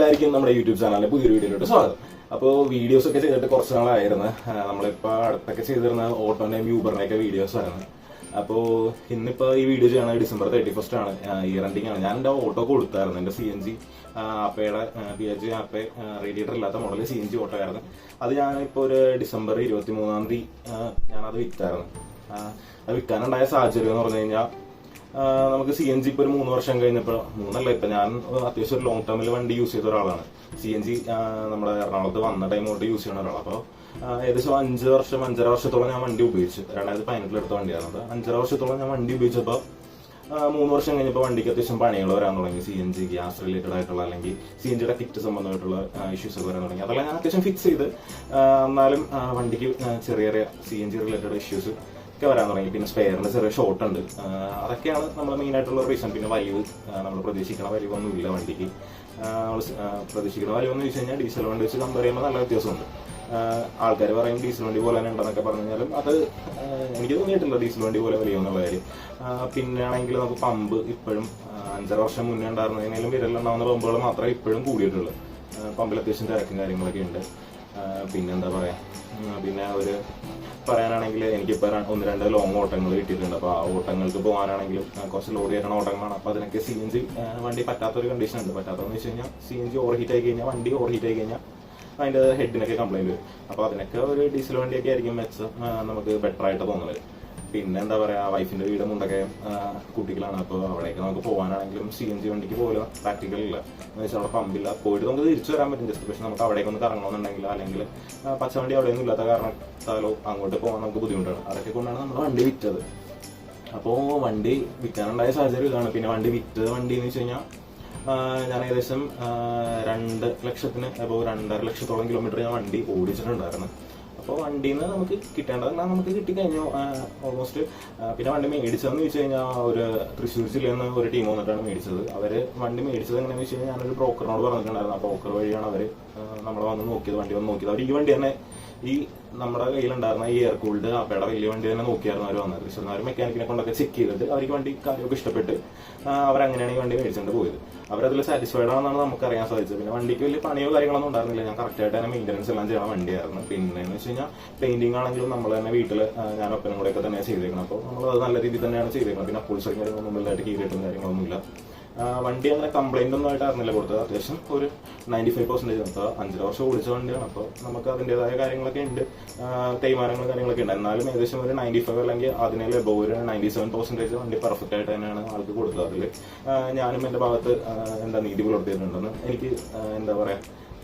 എല്ലാവർക്കും നമ്മുടെ യൂട്യൂബ് ചാനലിലെ പുതിയൊരു വീഡിയോയിലോട്ട് സ്വാഗതം. അപ്പോൾ വീഡിയോസ് ഒക്കെ ചെയ്തിട്ട് കുറച്ച് നാളായിരുന്നു. നമ്മളിപ്പോൾ അടുത്തൊക്കെ ചെയ്തിരുന്ന ഓട്ടോനെയും യൂബറിനെയൊക്കെ വീഡിയോസ് ആയിരുന്നു അപ്പോൾ ഇന്നിപ്പോൾ ഈ വീഡിയോ ചെയ്യണത് ഡിസംബർ തേർട്ടി ഫസ്റ്റ് ആണ് ഇയർ എൻഡിങ് ആണ്. ഞാൻ എന്റെ ഓട്ടോ കൊടുത്തായിരുന്നു. എന്റെ സി എൻ ജി ആപ്പയുടെ പി എച്ച് ആപ്പ റേഡിയേറ്റർ ഇല്ലാത്ത model C N G auto ആയിരുന്നു. അത് ഞാനിപ്പോൾ ഒരു ഡിസംബർ ഇരുപത്തി മൂന്നാം തീയതി ഞാനത് വിറ്റായിരുന്നു. അത് വിൽക്കാനുണ്ടായ സാഹചര്യം എന്ന് പറഞ്ഞു കഴിഞ്ഞാൽ നമുക്ക് സി എൻ ജി ഇപ്പൊ ഒരു മൂന്ന് വർഷം കഴിഞ്ഞപ്പോൾ മൂന്നല്ല ഇപ്പൊ ഞാൻ അത്യാവശ്യം ഒരു ലോങ് ടേമിൽ വണ്ടി യൂസ് ചെയ്ത ഒരാളാണ്. സി എൻ ജി നമ്മുടെ എറണാകുളത്ത് വന്ന ടൈം തൊട്ട് യൂസ് ചെയ്യുന്ന ഒരാളാണ് അപ്പോൾ ഏകദേശം അഞ്ച് വർഷം അഞ്ചര വർഷത്തോളം ഞാൻ വണ്ടി ഉപയോഗിച്ചു. രണ്ടായിരത്തി പതിനെട്ടിൽ എടുത്ത വണ്ടിയാണ്. അത് അഞ്ചര വർഷത്തോളം ഞാൻ വണ്ടി ഉപയോഗിച്ചപ്പോൾ മൂന്ന് വർഷം കഴിഞ്ഞപ്പോൾ വണ്ടിക്ക് അത്യാവശ്യം പണികൾ വരാൻ തുടങ്ങി. C N G gas related ആയിട്ടുള്ള അല്ലെങ്കിൽ സി എൻ ജിയുടെ കിറ്റ് സംബന്ധമായിട്ടുള്ള ഇഷ്യൂസ് ഒക്കെ വരാൻ തുടങ്ങി. അതെല്ലാം ഞാൻ അത്യാവശ്യം ഫിക്സ് ചെയ്ത് എന്നാലും വണ്ടിക്ക് ചെറിയ ചെറിയ C N G related issues ഒക്കെ വരാൻ തുടങ്ങി. പിന്നെ സ്പെയറിന് ചെറിയ ഷോർട്ട് ഉണ്ട്. അതൊക്കെയാണ് നമ്മൾ മെയിൻ ആയിട്ടുള്ള റീസൺ പിന്നെ വലിവ് നമ്മൾ പ്രതീക്ഷിക്കണ വലിവൊന്നും ഇല്ല വണ്ടിക്ക്. നമ്മൾ പ്രതീക്ഷിക്കുന്ന വലിവെന്ന് വെച്ച് കഴിഞ്ഞാൽ ഡീസൽ വണ്ടി വെച്ച് കമ്പയർ ചെയ്യുമ്പോൾ നല്ല വ്യത്യാസമുണ്ട്. ആൾക്കാർ പറയും ഡീസൽ വണ്ടി പോലെ തന്നെ ഉണ്ടെന്നൊക്കെ പറഞ്ഞു കഴിഞ്ഞാലും അത് എനിക്ക് തോന്നിയിട്ടില്ല ഡീസൽ വണ്ടി പോലെ വലിയെന്നുള്ള കാര്യം പിന്നെ ആണെങ്കിൽ നമുക്ക് പമ്പ് ഇപ്പോഴും അഞ്ചര വർഷം മുന്നേ ഉണ്ടായിരുന്നതിനേലും വിരലുണ്ടാവുന്ന പമ്പുകൾ മാത്രമേ ഇപ്പോഴും കൂടിയിട്ടുള്ളൂ. പമ്പിൽ അത്യാവശ്യം തിരക്കും കാര്യങ്ങളൊക്കെ ഉണ്ട്. പിന്നെന്താ പറയാ? പിന്നെ ഒരു പറയാനാണെങ്കിൽ എനിക്കിപ്പോൾ ഒന്ന് രണ്ട് ലോങ് ഓട്ടങ്ങൾ കിട്ടിയിട്ടുണ്ട്. അപ്പോൾ ആ ഓട്ടങ്ങൾക്ക് പോകാനാണെങ്കിലും കുറച്ച് ലോഡ് ചെയ്യുന്ന ഓട്ടങ്ങളാണ്. അപ്പോൾ അതിനൊക്കെ സി എൻ ജി വണ്ടി പറ്റാത്തൊരു കണ്ടീഷൻ ഉണ്ട്. പറ്റാത്തതെന്ന് വെച്ച് കഴിഞ്ഞാൽ C N G over heat ആയി കഴിഞ്ഞാൽ വണ്ടി ഓവർ ഹീറ്റ് ആയി കഴിഞ്ഞാൽ അതിന്റെ ഹെഡിനൊക്കെ കംപ്ലൈന്റ് വരും. അപ്പോൾ അതിനൊക്കെ ഒരു ഡീസൽ വണ്ടിയൊക്കെ ആയിരിക്കും മെച്ചം നമുക്ക് ബെറ്റർ ആയിട്ട് തോന്നുന്നത് പിന്നെ എന്താ പറയാ വൈഫിന്റെ വീട് മുണ്ടൊക്കെ കുട്ടികളാണ്. അപ്പോൾ അവിടേക്ക് നമുക്ക് പോകാനാണെങ്കിലും സി എൻ ജി വണ്ടിക്ക് പോലും പ്രാക്ടിക്കൽ ഇല്ല. എന്ന് വെച്ചാൽ അവിടെ പമ്പില്ല പോയിട്ട് നമുക്ക് തിരിച്ചു വരാൻ പറ്റും. ജസ്റ്റ് പക്ഷെ നമുക്ക് അവിടേക്ക് ഒന്ന് കറങ്ങണമെന്നുണ്ടെങ്കിൽ അല്ലെങ്കിൽ പച്ചവണ്ടി അവിടെ ഒന്നും ഇല്ലാത്ത കാരണത്താലോ അങ്ങോട്ട് പോകാൻ നമുക്ക് ബുദ്ധിമുട്ടാണ്. അതൊക്കെ കൊണ്ടാണ് നമ്മൾ വണ്ടി വിറ്റത്. അപ്പോൾ വണ്ടി വിൽക്കാനുണ്ടായ സാഹചര്യം ഇതാണ്. പിന്നെ വണ്ടി വിറ്റത് വണ്ടി എന്ന് വെച്ച് കഴിഞ്ഞാൽ ഞാൻ ഏകദേശം രണ്ട് ലക്ഷത്തിന് അപ്പോൾ രണ്ടര ലക്ഷത്തോളം കിലോമീറ്റർ ഞാൻ വണ്ടി ഓടിച്ചിട്ടുണ്ടായിരുന്നു. അപ്പോൾ വണ്ടിയിൽ നിന്ന് നമുക്ക് കിട്ടേണ്ടതെല്ലാം നമുക്ക് കിട്ടിക്കഴിഞ്ഞു. ഓൾമോസ്റ്റ് പിന്നെ വണ്ടി മേടിച്ചതെന്ന് വെച്ച് കഴിഞ്ഞാൽ ഒരു തൃശ്ശൂർ ജില്ലയിൽ ഒരു ടീം വന്നിട്ടാണ് മേടിച്ചത്. അവർ വണ്ടി മേടിച്ചത് എങ്ങനെയാണെന്ന് വെച്ച് കഴിഞ്ഞാൽ ഞാനൊരു ബ്രോക്കറിനോട് പറഞ്ഞിട്ടുണ്ടായിരുന്നു. ആ ബ്രോക്കർ വഴിയാണ് അവർ നമ്മളെ വന്ന് നോക്കിയത് വണ്ടി വന്ന് നോക്കിയത്. അവർ ഈ വണ്ടി തന്നെ ഈ നമ്മുടെ കയ്യിലുണ്ടായിരുന്ന ഈ എയർ കൂൾഡ് അപ്പയുടെ വലിയ വണ്ടി തന്നെ നോക്കിയായിരുന്നു അവർ വന്നത്. പക്ഷെ അവർ മെക്കാനിക്കിനെ കൊണ്ടൊക്കെ ചെക്ക് ചെയ്തിട്ട് അവർക്ക് വണ്ടി കാര്യമൊക്കെ ഇഷ്ടപ്പെട്ട് അവരങ്ങനെയാണ് ഈ വണ്ടി മേടിച്ചുകൊണ്ട് പോയത്. അവരതിൽ സാറ്റിസ്ഫൈഡ് ആണെന്നാണ് നമുക്ക് അറിയാൻ സാധിച്ചത്. പിന്നെ വണ്ടിക്ക് വലിയ പണിയോ കാര്യങ്ങളൊന്നും ഉണ്ടായിരുന്നില്ല. ഞാൻ കറക്റ്റ് ആയിട്ട് തന്നെ മെയിന്റനൻസ് എല്ലാം ചെയ്യണ വണ്ടിയായിരുന്നു. പിന്നെ എന്ന് വെച്ച് കഴിഞ്ഞാൽ പെയിന്റിംഗ് ആണെങ്കിലും നമ്മൾ തന്നെ വീട്ടിൽ ഞാൻ ഒപ്പനും കൂടെയൊക്കെ തന്നെ ചെയ്തേക്കണം അപ്പോൾ നമ്മൾ അത് നല്ല രീതിയിൽ തന്നെയാണ് ചെയ്തേക്കുന്നത് പിന്നെ അപ്പോൾ കാര്യങ്ങളൊന്നും വലുതായിട്ട് കീറിയിട്ടും കാര്യങ്ങളൊന്നും ഇല്ല ആ, വണ്ടി അങ്ങനെ കംപ്ലൈന്റ് ഒന്നും ആയിട്ട് അറിഞ്ഞില്ല കൊടുത്തത്. അത്യാവശ്യം ഒരു നയന്റി ഫൈവ് പെർസെന്റേജ് അപ്പോൾ അഞ്ചര വർഷം ഓടിച്ച വണ്ടിയാണ്. അപ്പോൾ നമുക്ക് അതിന്റെതായ കാര്യങ്ങളൊക്കെ ഉണ്ട്. തേയ്മാനങ്ങൾ കാര്യങ്ങളൊക്കെ ഉണ്ട്. എന്നാലും ഏകദേശം ഒരു നയന്റി ഫൈവ് അല്ലെങ്കിൽ അതിനെ ബോ ഒരു നയന്റി സെവൻ പെർസെന്റേജ് വണ്ടി പെർഫെക്റ്റ് ആയിട്ട് തന്നെയാണ് ആൾക്ക് കൊടുത്തത്. അതിൽ ഞാനും എന്റെ ഭാഗത്ത് എന്താ നീതി പുലർത്തിയിട്ടുണ്ടെന്ന് എനിക്ക് എന്താ പറയാ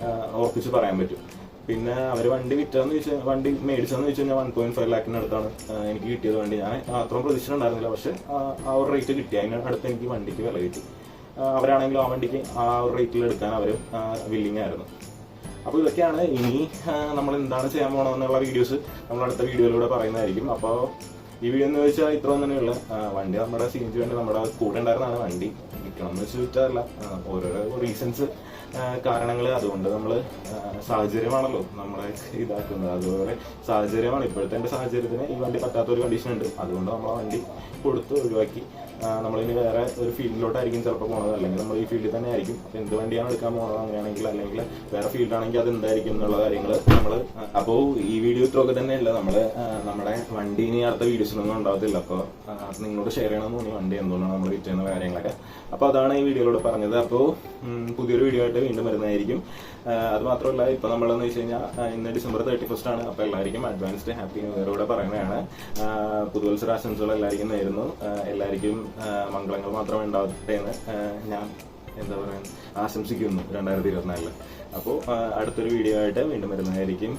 ആ, ഉറപ്പിച്ച് പറയാൻ പറ്റും. പിന്നെ അവർ വണ്ടി വിറ്റാന്ന് ചോദിച്ചാൽ വണ്ടി മേടിച്ചതെന്ന് ചോദിച്ചു കഴിഞ്ഞാൽ വൺ പോയിന്റ് ഫൈവ് ലാക്കിന് അടുത്താണ് എനിക്ക് കിട്ടിയത് വണ്ടി. ഞാൻ അത്രയും പ്രതീക്ഷിച്ചിട്ടുണ്ടായിരുന്നില്ല പക്ഷെ ആ, ഒരു റേറ്റ് കിട്ടി. അതിന് അടുത്ത് എനിക്ക് വണ്ടിക്ക് വില കിട്ടി. അവരാണെങ്കിലും ആ വണ്ടിക്ക് ആ ഒരു റേറ്റിൽ എടുക്കാൻ അവർ വില്ലിങ് ആയിരുന്നു. അപ്പോൾ ഇതൊക്കെയാണ് ഇനി നമ്മൾ എന്താണ് ചെയ്യാൻ പോകണമെന്നുള്ള വീഡിയോസ് നമ്മൾ അടുത്ത വീഡിയോയിലൂടെ പറയുന്നതായിരിക്കും. അപ്പോൾ ഈ വീഡിയോ എന്ന് വെച്ചാൽ ഇത്ര തന്നെയുള്ള വണ്ടി നമ്മുടെ സി എൻ ജി വണ്ടി നമ്മുടെ കൂടെ ഉണ്ടായിരുന്നതാണ് വണ്ടി. വിൽക്കണം എന്ന് വെച്ച് വിറ്റാറില്ല. ഓരോരോ റീസൺസ് കാരണങ്ങൾ അതുകൊണ്ട് നമ്മൾ സാഹചര്യമാണല്ലോ നമ്മളെ ഇതാക്കുന്നത്. അതുപോലെ സാഹചര്യമാണ്. ഇപ്പോഴത്തെ സാഹചര്യത്തിന് ഈ വണ്ടി പറ്റാത്തൊരു കണ്ടീഷൻ ഉണ്ട്. അതുകൊണ്ട് നമ്മൾ വണ്ടി കൊടുത്ത് ഒഴിവാക്കി. നമ്മളിനി വേറെ ഒരു ഫീൽഡിലോട്ടായിരിക്കും ചിലപ്പോൾ പോകുന്നത് അല്ലെങ്കിൽ നമ്മൾ ഈ ഫീൽഡിൽ തന്നെ ആയിരിക്കും. അപ്പോൾ എന്ത് വണ്ടിയാണ് എടുക്കാൻ പോകുന്നത് അങ്ങനെയാണെങ്കിൽ അല്ലെങ്കിൽ വേറെ ഫീൽഡാണെങ്കിൽ അത് എന്തായിരിക്കും എന്നുള്ള കാര്യങ്ങൾ നമ്മൾ അപ്പോൾ ഈ വീഡിയോ ഇത്രയൊക്കെ തന്നെയല്ല. നമ്മൾ നമ്മുടെ വണ്ടി ഇനി അടുത്ത വീഡിയോസിനൊന്നും ഉണ്ടാകത്തില്ല അപ്പോൾ നിങ്ങളോട് ഷെയർ ചെയ്യണമെന്ന് തോന്നി. വണ്ടി എന്തുകൊണ്ടാണ് നമ്മൾ വിറ്റ് ചെയ്യുന്ന കാര്യങ്ങളൊക്കെ. അപ്പോൾ അതാണ് ഈ വീഡിയോയിലൂടെ പറഞ്ഞത്. അപ്പോൾ പുതിയൊരു വീഡിയോ ആയിട്ട് വീണ്ടും വരുന്നതായിരിക്കും. അത് മാത്രമല്ല ഇപ്പോൾ നമ്മളെന്ന് വെച്ച് കഴിഞ്ഞാൽ ഇന്ന് ഡിസംബർ തേർട്ടി ഫസ്റ്റ് ആണ്. അപ്പോൾ എല്ലാവർക്കും അഡ്വാൻസ്ഡ് ഹാപ്പി ന്യൂ ഇയർ കൂടെ പറയുന്നതാണ്. പുതുവത്സര ആശംസകൾ എല്ലാവർക്കും നേരുന്നു. എല്ലാവർക്കും മംഗളങ്ങൾ മാത്രമേ ഉണ്ടാവട്ടെ എന്ന് ഞാൻ എന്താ പറയാ ആശംസിക്കുന്നു രണ്ടായിരത്തി ഇരുപത്തിനാലിൽ അപ്പോൾ അടുത്തൊരു വീഡിയോ ആയിട്ട് വീണ്ടും വരുന്നതായിരിക്കും.